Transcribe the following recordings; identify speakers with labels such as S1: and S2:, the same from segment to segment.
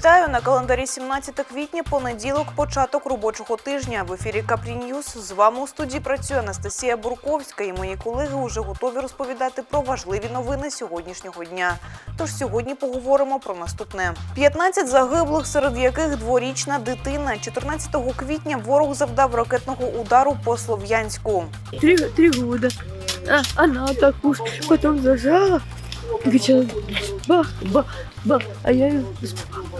S1: Вітаю на календарі 17 квітня, понеділок, початок робочого тижня. В ефірі Капрі. З вами у студії працює Анастасія Бурковська і мої колеги вже готові розповідати про важливі новини сьогоднішнього дня. Тож сьогодні поговоримо про наступне: 15 загиблих, серед яких дворічна дитина. 14 квітня ворог завдав ракетного удару по Слов'янську.
S2: Три, три года. А, она так уж потом зажала. Кричала, бах, бах, бах. А я ее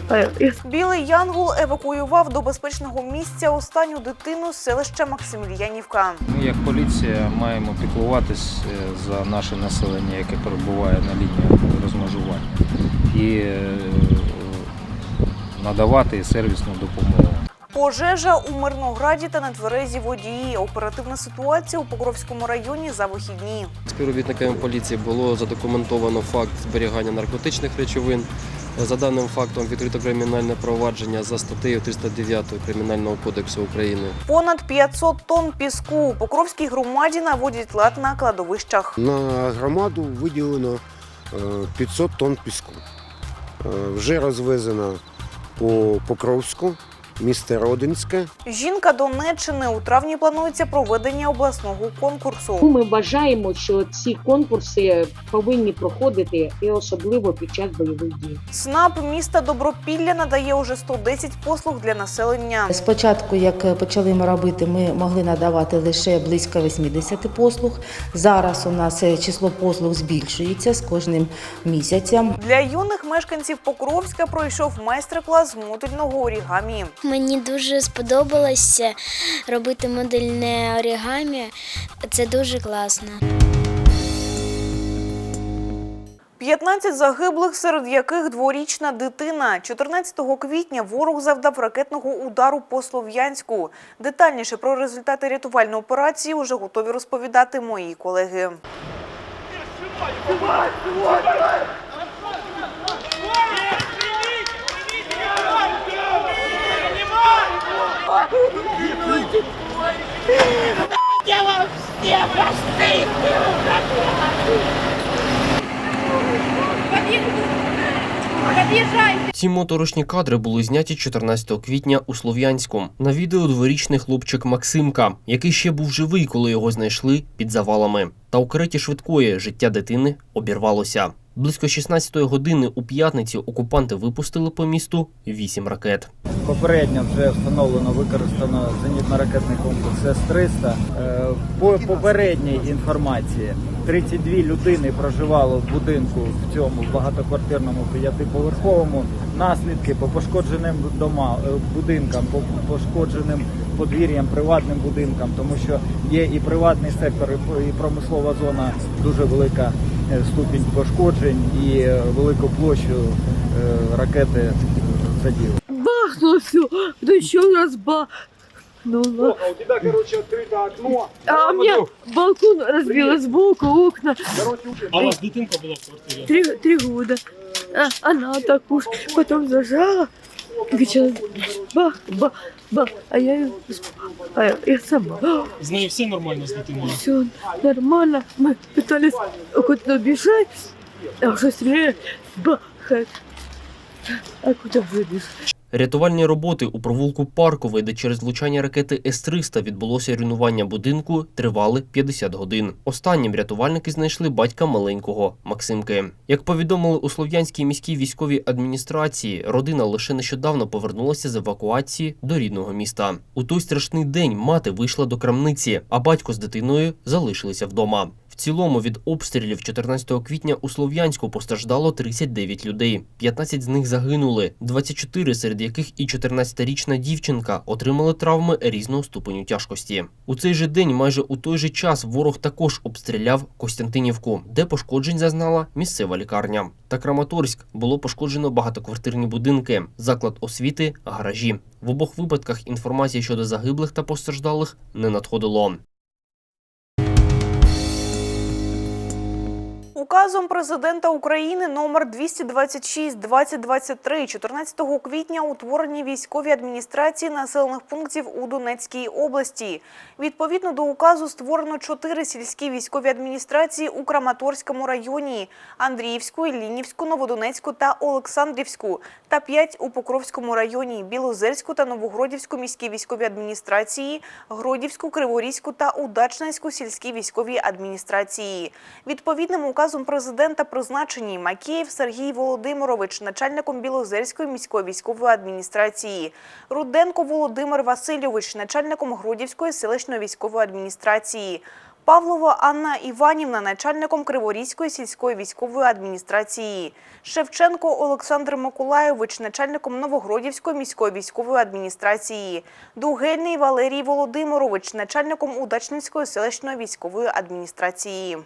S2: а я-
S1: Білий Янгол евакуював до безпечного місця останню дитину з селища Максимільянівка.
S3: Ми, як поліція, маємо піклуватись е, за наше населення, яке перебуває на лінії розмежування, і е, надавати сервісну допомогу.
S1: Пожежа у Мирнограді та на тверезі водії. Оперативна ситуація у Покровському районі за вихідні.
S4: Співробітниками поліції було задокументовано факт зберігання наркотичних речовин. За даним фактом відкрито кримінальне провадження за статтею 309 Кримінального кодексу України.
S1: Понад 500 тонн піску у Покровській громаді наводять лад на кладовищах.
S5: На громаду виділено е, 500 тонн піску. Е, Вже розвезено по Покровську, місто Родинське.
S1: Жінка Донеччини у травні планується проведення обласного конкурсу.
S6: Ми вважаємо, що ці конкурси повинні проходити і особливо під час бойових дій.
S1: СНАП міста Добропілля надає уже 110 послуг для населення.
S7: Спочатку, як почали ми робити, ми могли надавати лише близько 80 послуг. Зараз у нас е, число послуг збільшується з кожним місяцем.
S1: Для юних мешканців Покровська пройшов майстер-клас з модульного орігамі.
S8: Мені дуже сподобалося робити модельне орігамі. Це дуже класно.
S1: 15 загиблих, серед яких дворічна дитина. 14 квітня ворог завдав ракетного удару по Слов'янську. Детальніше про результати рятувальної операції вже готові розповідати мої колеги.
S9: Ці моторошні кадри були зняті 14 квітня у Слов'янську. На відео дворічний хлопчик Максимка, який ще був живий, коли його знайшли під завалами. Та у кареті швидкої життя дитини обірвалося. Близько 16-ї години у п'ятниці окупанти випустили по місту вісім ракет.
S10: Попередньо вже встановлено використано зенітно-ракетний комплекс С-300. Е, По попередній інформації 32 людини проживало в будинку в цьому багатоквартирному п'ятиповерховому. Наслідки по пошкодженим дома, е, будинкам, по пошкодженим подвір'ям, приватним будинкам, тому що є і приватний сектор, і промислова зона дуже велика ступінь пошкоджень і е, велику площу е, ракети е, заділи.
S2: бахнуло все. Да еще раз бахнуло.
S11: А у тебя, короче, открыто окно.
S2: А у меня балкон разбило сбоку, окна.
S11: А у вас дитинка була в квартирі?
S2: Три, три года. А, она так уж потом зажала. Кричала, бах, бах, бах. А я ее а я, я сама.
S11: З нею все нормально з дитиною?
S2: Все нормально. Мы пытались куда-то бежать, а уже стреляют, бахает. А куда выбежать?
S9: Рятувальні роботи у провулку Парковий, де через влучання ракети С-300 відбулося руйнування будинку, тривали 50 годин. Останнім рятувальники знайшли батька маленького Максимки. Як повідомили у Слов'янській міській військовій адміністрації, родина лише нещодавно повернулася з евакуації до рідного міста. У той страшний день мати вийшла до крамниці, а батько з дитиною залишилися вдома. Цілому від обстрілів 14 квітня у Слов'янську постраждало 39 людей. 15 з них загинули, 24 серед яких і 14-річна дівчинка отримали травми різного ступеню тяжкості. У цей же день, майже у той же час, ворог також обстріляв Костянтинівку, де пошкоджень зазнала місцева лікарня. Та Краматорськ було пошкоджено багатоквартирні будинки, заклад освіти, гаражі. В обох випадках інформації щодо загиблих та постраждалих не надходило.
S1: Указом президента України номер 226 2023 14 квітня утворені військові адміністрації населених пунктів у Донецькій області. Відповідно до указу створено чотири сільські військові адміністрації у Краматорському районі: Андріївську, Іллінівську, Новодонецьку та Олександрівську, та п'ять у Покровському районі: Білозерську та Новогродівську міські військові адміністрації, Гродівську, Криворізьку та Удачненську сільські військові адміністрації. Відповідним указом президента призначені Макеєв Сергій Володимирович, начальником Білозерської міської військової адміністрації, Руденко Володимир Васильович, начальником Гродівської селищної військової адміністрації. Павлова Анна Іванівна, начальником Криворізької сільської військової адміністрації, Шевченко Олександр Миколайович, начальником Новогродівської міської військової адміністрації, Дугельний Валерій Володимирович, начальником Удачницької селищної військової адміністрації.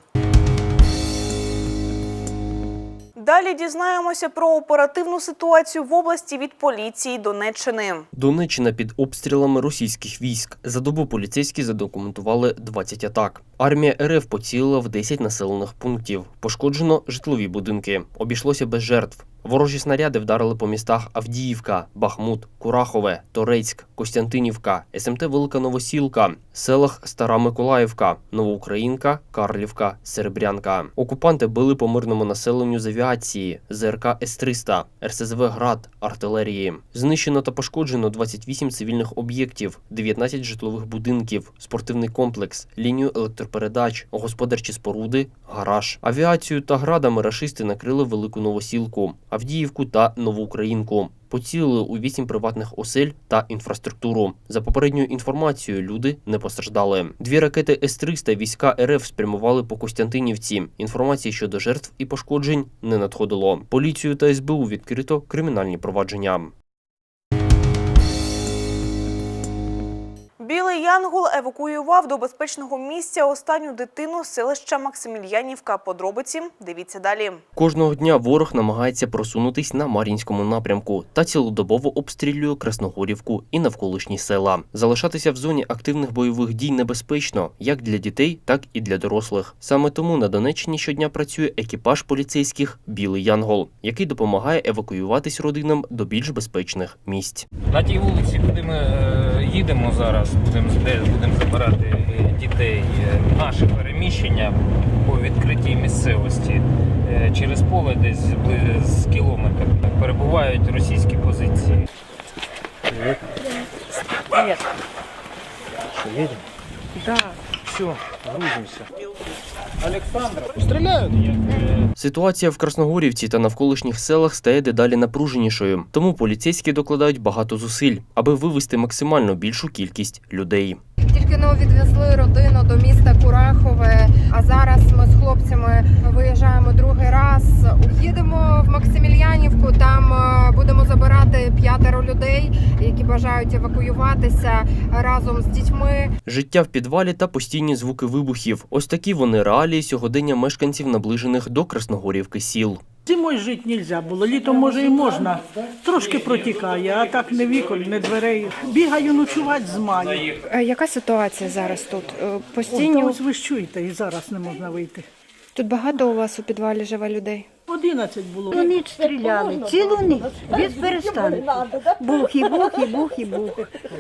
S1: Далі дізнаємося про оперативну ситуацію в області від поліції Донеччини.
S9: Донеччина під обстрілами російських військ. За добу поліцейські задокументували 20 атак. Армія РФ поцілила в 10 населених пунктів. Пошкоджено житлові будинки. Обійшлося без жертв. Ворожі снаряди вдарили по містах Авдіївка, Бахмут, Курахове, Торецьк, Костянтинівка, СМТ Велика Новосілка, селах Стара Миколаївка, Новоукраїнка, Карлівка, Серебрянка. Окупанти били по мирному населенню з авіації, ЗРК С-300, РСЗВ «Град», артилерії. Знищено та пошкоджено 28 цивільних об'єктів, 19 житлових будинків, спортивний комплекс, лінію електропередач, господарчі споруди, гараж. Авіацію та градами рашисти накрили Велику Новосілку, Авдіївку та Нову Українку. Поцілили у вісім приватних осель та інфраструктуру. За попередньою інформацією, люди не постраждали. Дві ракети С-300 війська РФ спрямували по Костянтинівці. Інформації щодо жертв і пошкоджень не надходило. Поліцію та СБУ відкрито кримінальні провадження.
S1: Білий Янгол евакуював до безпечного місця останню дитину з селища Максимільянівка. Подробиці дивіться далі.
S9: Кожного дня ворог намагається просунутись на Мар'їнському напрямку та цілодобово обстрілює Красногорівку і навколишні села. Залишатися в зоні активних бойових дій небезпечно як для дітей, так і для дорослих. Саме тому на Донеччині щодня працює екіпаж поліцейських Білий Янгол, який допомагає евакуюватись родинам до більш безпечних місць.
S3: На тій вулиці, куди ми е, їдемо зараз, будемо де будемо забирати е, дітей. е, Наше переміщення по відкритій місцевості е, через поле десь з кілометр перебувають російські позиції.
S2: Привет.
S3: Що, їдемо?
S2: Да.
S3: Все, грузимося. Олександр,
S9: Ситуація в Красногорівці та навколишніх селах стає дедалі напруженішою, тому поліцейські докладають багато зусиль, аби вивести максимально більшу кількість людей.
S12: Тільки но відвезли родину до міста Курахове. А зараз ми з хлопцями виїжджаємо другий раз. Їдемо в Максимільянівку. Там е, будемо забирати п'ятеро людей, які бажають евакуюватися разом з дітьми.
S9: Життя в підвалі та постійні звуки вибухів. Ось такі вони реалії сьогодення мешканців наближених до Красногорівки сіл.
S13: Зимою жити не можна було, літом може і можна. Трошки протікає, а так не вікон, не дверей. Бігаю ночувати з маю.
S12: Яка ситуація зараз тут? Постійно
S13: та ось ви ж чуєте, і зараз не можна вийти.
S12: тут багато у вас у підвалі живе людей.
S13: Одинадцять було.
S2: Ніч стріляли, цілу ніч, без перестанку. Бух і бух, і бух, і бух.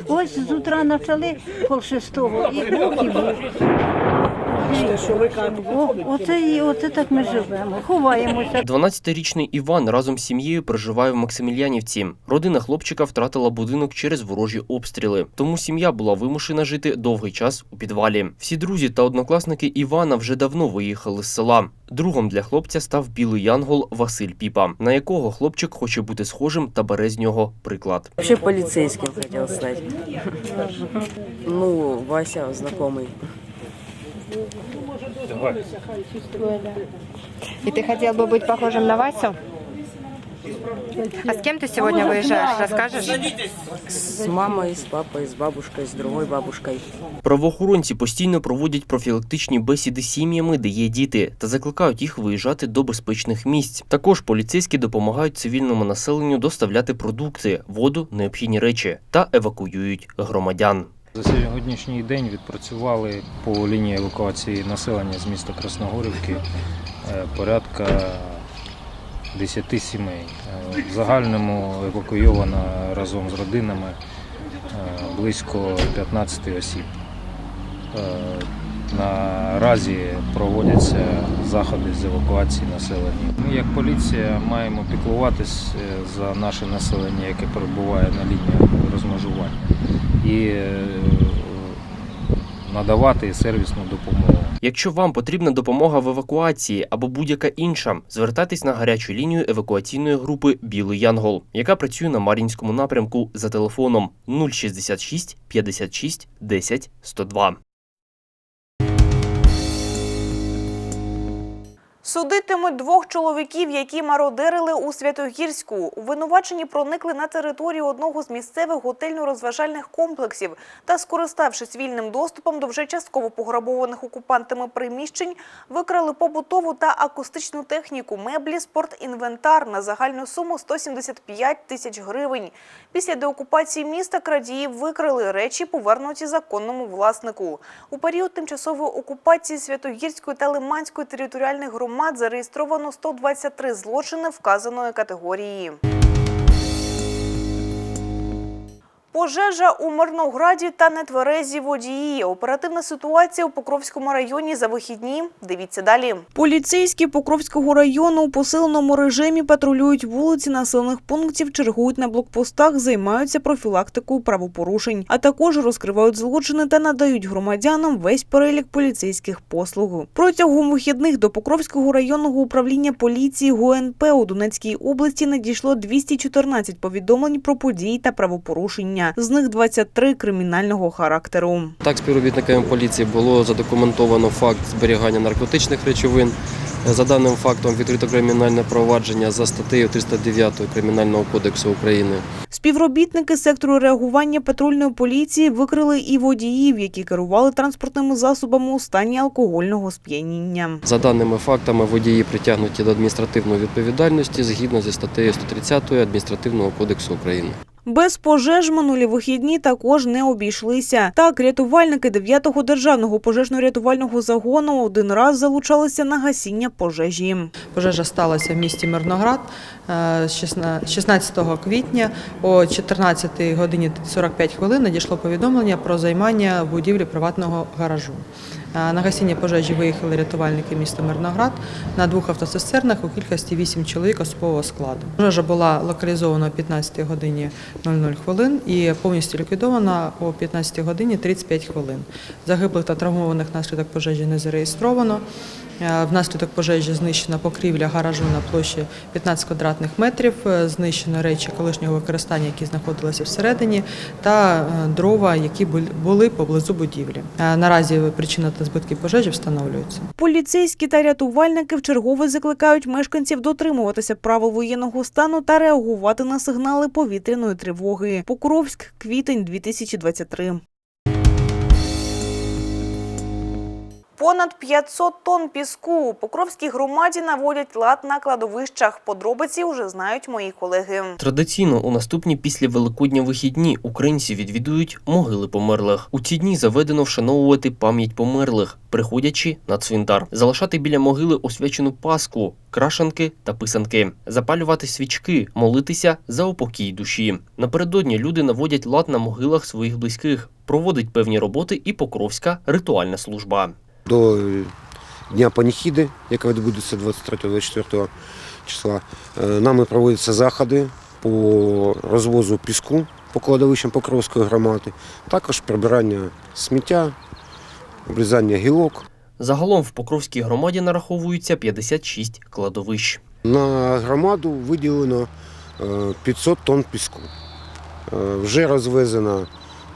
S2: Ось з утра почали пол шестого, і бух, і бух.
S13: Що ви кажете?
S2: О, оце, і- оце так ми живемо, ховаємося.
S9: 12-річний Іван разом з сім'єю проживає в Максимільянівці. Родина хлопчика втратила будинок через ворожі обстріли, тому сім'я була вимушена жити довгий час у підвалі. Всі друзі та однокласники Івана вже давно виїхали з села. Другом для хлопця став білий янгол Василь Піпа, на якого хлопчик хоче бути схожим та бере з нього приклад.
S14: Вообще полицейским хотел стать. Ну, Вася знакомый.
S12: І ти хотів би бути похожим на Васю? А з ким ти сьогодні виїжджаєш? Розкажеш?
S14: С мамой, с папой, с бабушкой, с другой бабушкой.
S9: Правоохоронці постійно проводять профілактичні бесіди з сім'ями, де є діти, та закликають їх виїжджати до безпечних місць. Також поліцейські допомагають цивільному населенню доставляти продукти, воду, необхідні речі та евакуюють громадян.
S3: За сьогоднішній день відпрацювали по лінії евакуації населення з міста Красногорівки е, порядка 10 сімей. Е, В загальному евакуйовано разом з родинами е, близько 15 осіб. Наразі проводяться заходи з евакуації населення. Ми, як поліція, маємо піклуватись за наше населення, яке перебуває на лінії розмежування, і е, надавати сервісну допомогу.
S9: Якщо вам потрібна допомога в евакуації або будь-яка інша, звертайтесь на гарячу лінію евакуаційної групи Білий Янгол, яка працює на Мар'їнському напрямку за телефоном 066 56 10 102.
S1: Судитимуть двох чоловіків, які мародерили у Святогірську. Увинувачені проникли на територію одного з місцевих готельно-розважальних комплексів та, скориставшись вільним доступом до вже частково пограбованих окупантами приміщень, викрали побутову та акустичну техніку, меблі, спортінвентар на загальну суму 175 тисяч гривень. Після деокупації міста крадії викрили речі, повернуті законному власнику. У період тимчасової окупації Святогірської та Лиманської територіальних громад зареєстровано 123 злочини вказаної категорії. Пожежа у Мирнограді та нетверезі водії. Оперативна ситуація у Покровському районі за вихідні. Дивіться далі. Поліцейські Покровського району у посиленому режимі патрулюють вулиці населених пунктів, чергують на блокпостах, займаються профілактикою правопорушень, а також розкривають злочини та надають громадянам весь перелік поліцейських послуг. Протягом вихідних до Покровського районного управління поліції ГУНП у Донецькій області надійшло 214 повідомлень про події та правопорушення. З них 23 кримінального характеру.
S4: Так, співробітниками поліції було задокументовано факт зберігання наркотичних речовин. За даним фактом відкрито кримінальне провадження за статтею 309 Кримінального кодексу України.
S1: Співробітники сектору реагування патрульної поліції викрили і водіїв, які керували транспортними засобами у стані алкогольного сп'яніння.
S4: За даними фактами, водії притягнуті до адміністративної відповідальності згідно зі статтею 130 Адміністративного кодексу України.
S1: Без пожеж минулі вихідні також не обійшлися. Так, рятувальники 9-го державного пожежно-рятувального загону один раз залучалися на гасіння пожежі.
S15: Пожежа сталася в місті Мирноград е, 16 квітня о 14 годині 45 хвилин надійшло повідомлення про займання будівлі приватного гаражу. Е, На гасіння пожежі виїхали рятувальники міста Мирноград на двох автоцистернах у кількості 8 чоловік особового складу. Пожежа була локалізована о 15 годині 00 хвилин і повністю ліквідована о 15 годині 35 хвилин. Загиблих та травмованих внаслідок пожежі не зареєстровано. Е, Внаслідок пожежі знищена покрівля гаражу на площі 15 квадратних метрів, е, знищено речі колишнього використання, які знаходилися всередині, та дрова, які були поблизу будівлі. Наразі причина збитки пожежі встановлюються.
S1: Поліцейські та рятувальники вчергове закликають мешканців дотримуватися правил воєнного стану та реагувати на сигнали повітряної тривоги. Покровськ, квітень 2023. Понад 500 тонн піску у Покровській громаді наводять лад на кладовищах. Подробиці вже знають мої колеги.
S9: Традиційно у наступні після Великодня вихідні українці відвідують могили померлих. У ці дні заведено вшановувати пам'ять померлих, приходячи на цвинтар, залишати біля могили освячену паску, крашанки та писанки, запалювати свічки, молитися за упокій душі. Напередодні люди наводять лад на могилах своїх близьких, проводить певні роботи і покровська ритуальна служба.
S5: До Дня паніхіди, яка відбудеться 23-24 числа, е, нами проводяться заходи по розвозу піску по кладовищам Покровської громади, також прибирання сміття, обрізання гілок.
S9: Загалом в Покровській громаді нараховується 56 кладовищ.
S5: На громаду виділено е, 500 тонн піску. Е, Вже розвезено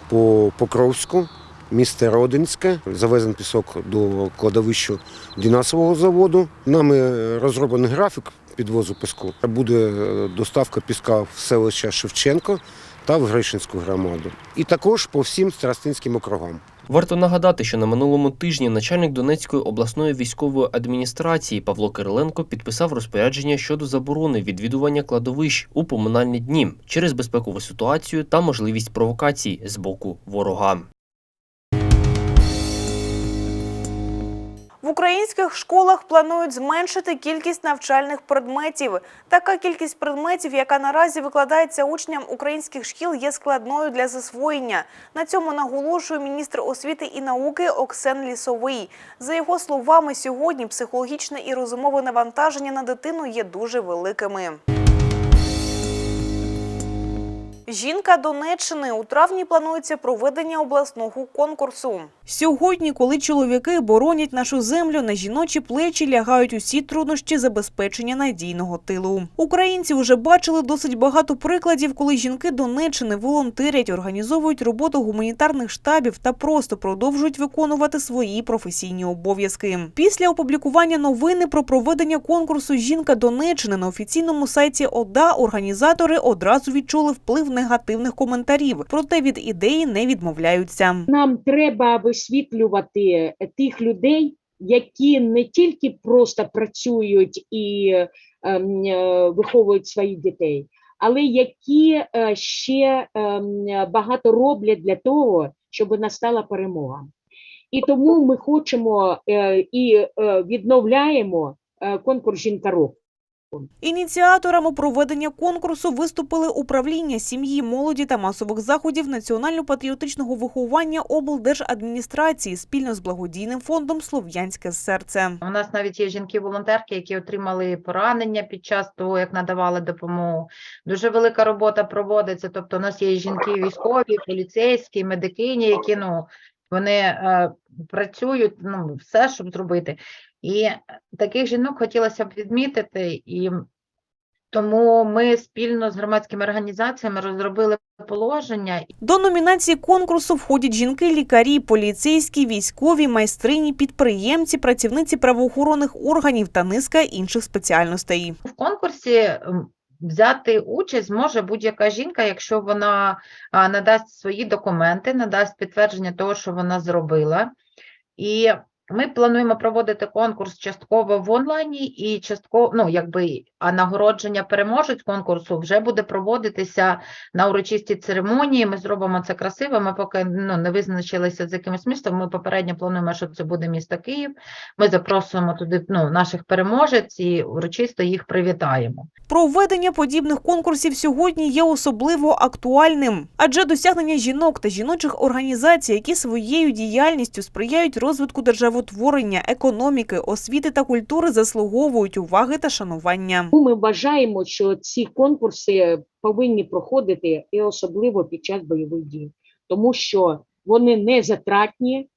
S5: по Покровську, місто Родинське, завезен пісок до кладовища Дінасового заводу. Нами розроблений графік підвозу піску. Буде е, доставка піска в селище Шевченко та в Гришинську громаду. І також по всім старостинським округам.
S9: Варто нагадати, що на минулому тижні начальник Донецької обласної військової адміністрації Павло Кириленко підписав розпорядження щодо заборони відвідування кладовищ у поминальні дні через безпекову ситуацію та можливість провокацій з боку ворога.
S1: В українських школах планують зменшити кількість навчальних предметів. Така кількість предметів, яка наразі викладається учням українських шкіл, є складною для засвоєння. На цьому наголошує міністр освіти і науки Оксен Лісовий. За його словами, сьогодні психологічне і розумове навантаження на дитину є дуже великими. Жінка Донеччини у травні планується проведення обласного конкурсу. Сьогодні, коли чоловіки боронять нашу землю, на жіночі плечі лягають усі труднощі забезпечення надійного тилу. Українці вже бачили досить багато прикладів, коли жінки Донеччини волонтерять, організовують роботу гуманітарних штабів та просто продовжують виконувати свої професійні обов'язки. Після опублікування новини про проведення конкурсу Жінка Донеччини на офіційному сайті ОДА організатори одразу відчули вплив негативних коментарів, проте від ідеї не відмовляються.
S6: Нам треба висвітлювати тих людей, які не тільки просто працюють і ем, е, виховують своїх дітей, але які е, ще ем, багато роблять для того, щоб настала перемога. І тому ми хочемо е, і е, відновляємо е, конкурс жінка року.
S1: Ініціаторами проведення конкурсу виступили управління сім'ї, молоді та масових заходів національно-патріотичного виховання облдержадміністрації спільно з благодійним фондом Слов'янське серце.
S16: У нас навіть є жінки-волонтерки, які отримали поранення під час того, як надавали допомогу. Дуже велика робота проводиться. Тобто, у нас є жінки військові, поліцейські, медикині, які ну вони е, працюють ну все, щоб зробити. І таких жінок хотілося б відмітити, і тому ми спільно з громадськими організаціями розробили положення
S1: До номінації конкурсу входять жінки-лікарі, поліцейські, військові, майстрині, підприємці, працівниці правоохоронних органів та низка інших спеціальностей.
S16: в конкурсі взяти участь може будь-яка жінка, якщо вона надасть свої документи, надасть підтвердження того, що вона зробила. І ми плануємо проводити конкурс частково в онлайні і частково, ну якби, а нагородження переможець конкурсу вже буде проводитися на урочистій церемонії. Ми зробимо це красиво. Ми поки ну, не визначилися з якимось містом. Ми попередньо плануємо, що це буде місто Київ. Ми запросимо туди ну, наших переможець і урочисто їх привітаємо.
S1: Проведення подібних конкурсів сьогодні є особливо актуальним, адже досягнення жінок та жіночих організацій, які своєю діяльністю сприяють розвитку державотворення, економіки, освіти та культури, заслуговують уваги та шанування.
S6: Ми вважаємо, що ці конкурси повинні проходити і особливо під час бойових дій, тому що вони не затратні.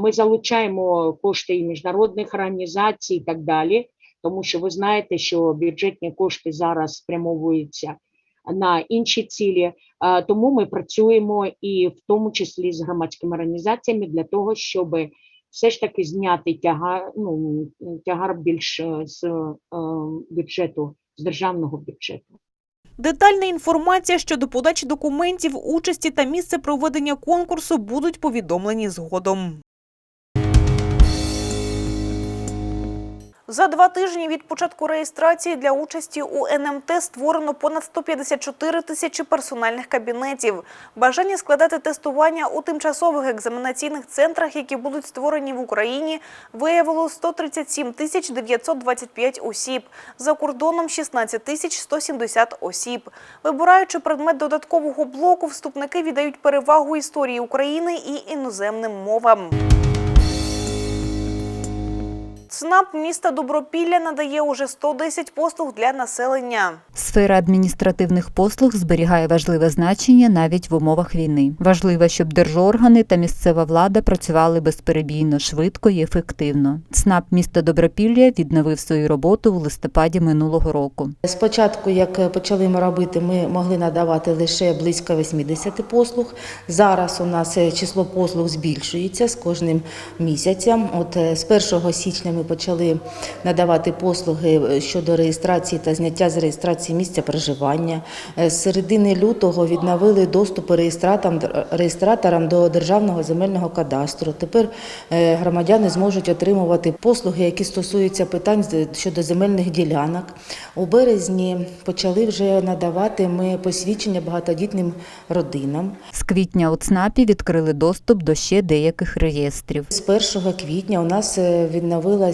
S6: Ми залучаємо кошти і міжнародних організацій і так далі, тому що ви знаєте, що бюджетні кошти зараз спрямовуються на інші цілі. Тому ми працюємо і в тому числі з громадськими організаціями для того, щоб все ж таки зняти тягар, ну, тягар більш е, з е, бюджету, з державного бюджету.
S1: Детальна інформація щодо подачі документів, участі та місце проведення конкурсу будуть повідомлені згодом. За два тижні від початку реєстрації для участі у НМТ створено понад 154 тисячі персональних кабінетів. Бажання складати тестування у тимчасових екзаменаційних центрах, які будуть створені в Україні, виявило 137 тисяч 925 осіб. За кордоном 16 тисяч 170 осіб. Вибираючи предмет додаткового блоку, вступники віддають перевагу історії України і іноземним мовам. ЦНАП міста Добропілля надає уже 110 послуг для населення.
S17: Сфера адміністративних послуг зберігає важливе значення навіть в умовах війни. Важливо, щоб держоргани та місцева влада працювали безперебійно, швидко і ефективно. ЦНАП міста Добропілля відновив свою роботу у листопаді минулого року.
S7: Спочатку, як почали ми робити, ми могли надавати лише близько 80 послуг. Зараз у нас е, число послуг збільшується з кожним місяцем. От е, з 1 січня ми почали надавати послуги е, щодо реєстрації та зняття з реєстрації місця проживання. Е, З середини лютого відновили доступ реєстраторам, реєстраторам до державного земельного кадастру. Тепер е, громадяни зможуть отримувати послуги, які стосуються питань щодо земельних ділянок. У березні почали вже надавати ми посвідчення багатодітним родинам.
S17: З квітня у ЦНАПі відкрили доступ до ще деяких реєстрів.
S7: З 1 квітня у нас е, відновилась, е,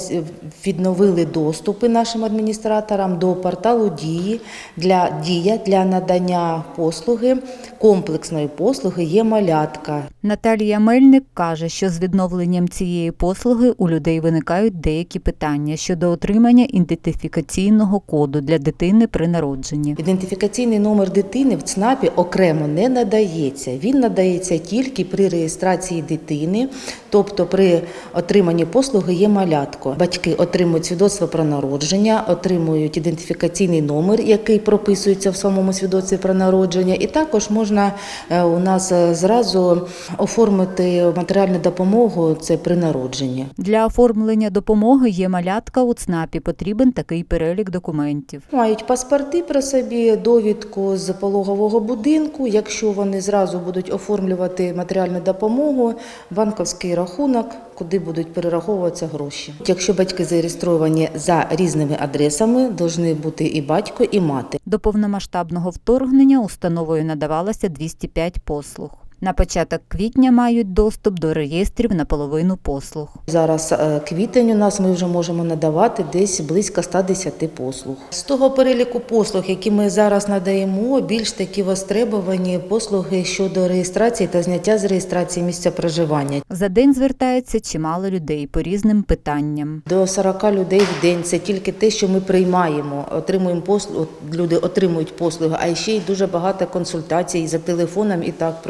S7: відновили доступи нашим адміністраторам до порталу дії для дія для надання послуги, комплексної послуги є малятка.
S17: Наталія Мельник каже, що з відновленням цієї послуги у людей виникають деякі питання щодо отримання ідентифікаційного коду для дитини при народженні.
S7: Ідентифікаційний номер дитини в ЦНАПі окремо не надається. Він надається тільки при реєстрації дитини, тобто при отриманні послуги є малятко. Батьки отримують свідоцтво про народження, отримують ідентифікаційний номер, який прописується в самому свідоцтві про народження, і також можна е, у нас е, зразу оформити матеріальну допомогу це при народженні.
S17: Для оформлення допомоги є малятка у ЦНАПі. Потрібен такий перелік документів.
S7: Мають паспорти при собі, довідку з пологового будинку. Якщо вони зразу будуть оформлювати матеріальну допомогу, банківський рахунок, куди будуть перераховуватися гроші. Якщо батьки зареєстровані за різними адресами, повинні бути і батько, і мати.
S17: До повномасштабного вторгнення установою надавалося 205 послуг. На початок квітня мають доступ до реєстрів на половину послуг.
S7: Зараз е, квітень у нас ми вже можемо надавати десь близько 110 послуг. З того переліку послуг, які ми зараз надаємо, більш такі востребовані послуги щодо реєстрації та зняття з реєстрації місця проживання.
S17: За день звертається чимало людей по різним питанням.
S7: До 40 людей в день це тільки те, що ми приймаємо. Отримуємо послуги, люди отримують послуги, а ще й дуже багато консультацій за телефоном і так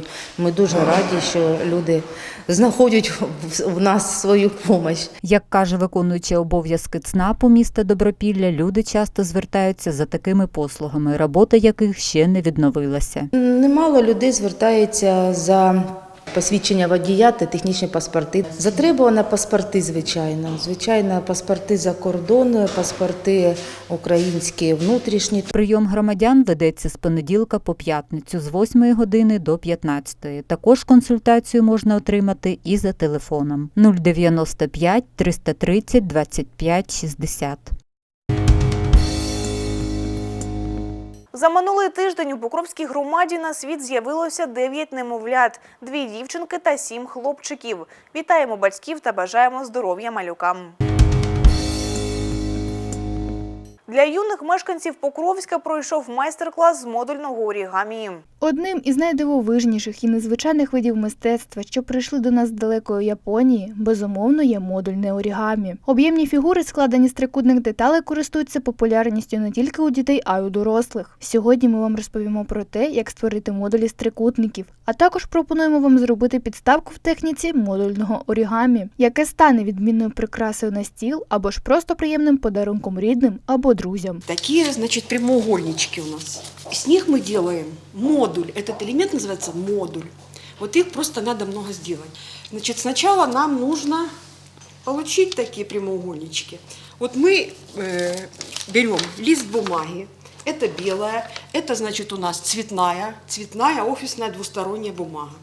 S7: приходять. Ми дуже раді, що люди знаходять в- в нас свою допомогу.
S17: Як каже виконуючий обов'язки ЦНАПу міста Добропілля, люди часто звертаються за такими послугами, робота яких ще не відновилася.
S7: Немало людей звертається за посвідчення водія та технічні паспорти. Затребувано паспорти, звичайно. Звичайно, паспорти за кордон, паспорти українські, внутрішні.
S17: Прийом громадян ведеться з понеділка по п'ятницю з 8 години до 15. Також консультацію можна отримати і за телефоном 095 330 25 60.
S1: За минулий тиждень у Покровській громаді на світ з'явилося 9 немовлят, дві дівчинки та сім хлопчиків. Вітаємо батьків та бажаємо здоров'я малюкам. Для юних мешканців Покровська пройшов майстер-клас з модульного орігамі.
S18: Одним із найдивовижніших і незвичайних видів мистецтва, що прийшли до нас з далекої Японії, безумовно є модульне орігамі. Об'ємні фігури, складені з трикутних деталей, користуються популярністю не тільки у дітей, а й у дорослих. Сьогодні ми вам розповімо про те, як створити модулі з трикутників, а також пропонуємо вам зробити підставку в техніці модульного орігамі, яке стане відмінною прикрасою на стіл або ж просто приємним подарунком рідним або друзям
S19: Такие, значит, прямоугольнички у нас. С них мы делаем модуль. Этот элемент называется модуль. Вот их просто надо много сделать. Значит, сначала нам нужно получить такие прямоугольнички. Вот мы э, берем лист бумаги. Это белая, это значит у нас цветная, цветная офисная двусторонняя бумага.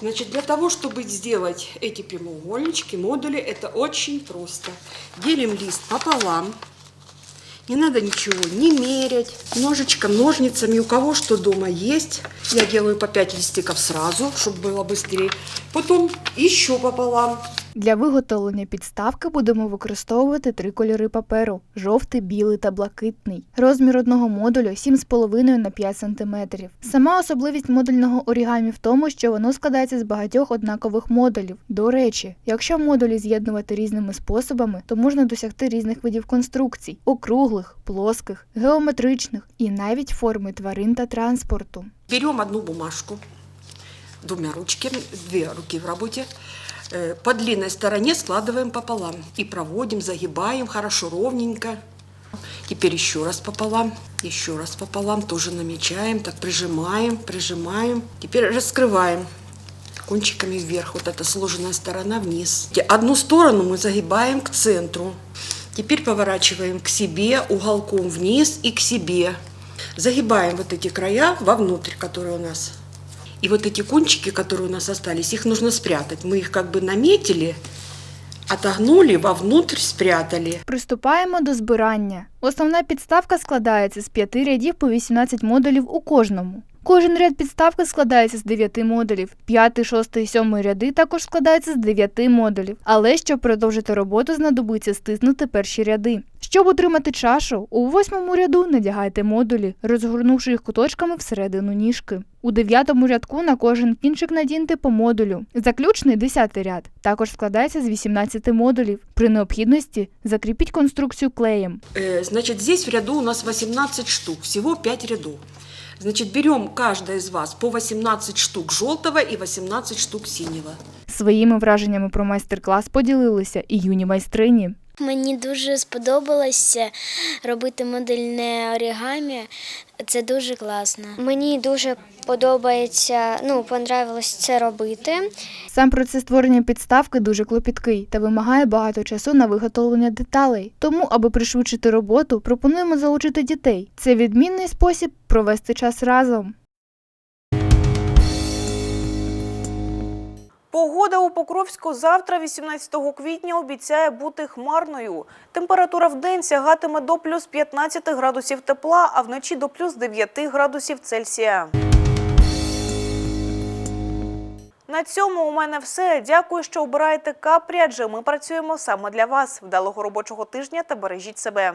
S19: Значит, для того, чтобы сделать эти прямоугольнички, модули, это очень просто. Делим лист пополам. Не надо ничего не мерять. Ножичком, ножницами, у кого что дома есть. Я делаю по 5 листиков сразу, чтобы было быстрее. Потом еще пополам.
S18: Для виготовлення підставки будемо використовувати три кольори паперу: жовтий, білий та блакитний. Розмір одного модулю 7,5 на 5 см. Сама особливість модульного орігамі в тому, що воно складається з багатьох однакових модулів. До речі, якщо модулі з'єднувати різними способами, то можна досягти різних видів конструкцій: округлих, плоских, геометричних і навіть форми тварин та транспорту.
S19: Берем одну бумажку, двумя ручками, две руки в работе. Э, По длинной стороне складываем пополам и проводим, загибаем хорошо, ровненько. Теперь еще раз пополам, еще раз пополам, тоже намечаем, так прижимаем, прижимаем. Теперь раскрываем кончиками вверх. Вот эта сложенная сторона вниз. Одну сторону мы загибаем к центру. Теперь поворачиваем к себе, уголком вниз и к себе. Загибаем вот эти края вовнутрь, которые у нас. И вот эти кончики, которые у нас остались, их нужно спрятать. Мы их как бы наметили, отогнули, вовнутрь спрятали.
S18: Приступаємо до збирання. Основна підставка складається з п'яти рядів по 18 модулів у кожному. Кожен ряд підставки складається з 9 модулів. П'ятий, шостий і сьомий ряди також складаються з 9 модулів. Але щоб продовжити роботу, знадобиться стиснути перші ряди. Щоб утримати чашу, у восьмому ряду надягайте модулі, розгорнувши їх куточками всередину ніжки. У дев'ятому рядку на кожен кінчик надіньте по модулю. Заключний десятий ряд також складається з 18 модулів. При необхідності закріпіть конструкцію клеєм.
S19: Э, Значит, здесь в ряду у нас 18 штук, всего 5 рядов. Значит, берем каждая из вас по 18 штук желтого и 18 штук синего.
S18: Своїми враженнями про майстер-клас поділилися і юні майстрині.
S8: Мені дуже сподобалося робити модульне орігамі. Це дуже класно.
S20: Мені дуже подобається, ну, понравилось це робити.
S18: Сам процес створення підставки дуже клопіткий та вимагає багато часу на виготовлення деталей. Тому, аби пришвидшити роботу, пропонуємо залучити дітей. Це відмінний спосіб провести час разом.
S1: Погода у Покровську завтра, 18 квітня, обіцяє бути хмарною. Температура в день сягатиме до плюс 15 градусів тепла, а вночі до плюс 9 градусів Цельсія. На цьому у мене все. Дякую, що обираєте капрі, адже ми працюємо саме для вас. Вдалого робочого тижня та бережіть себе.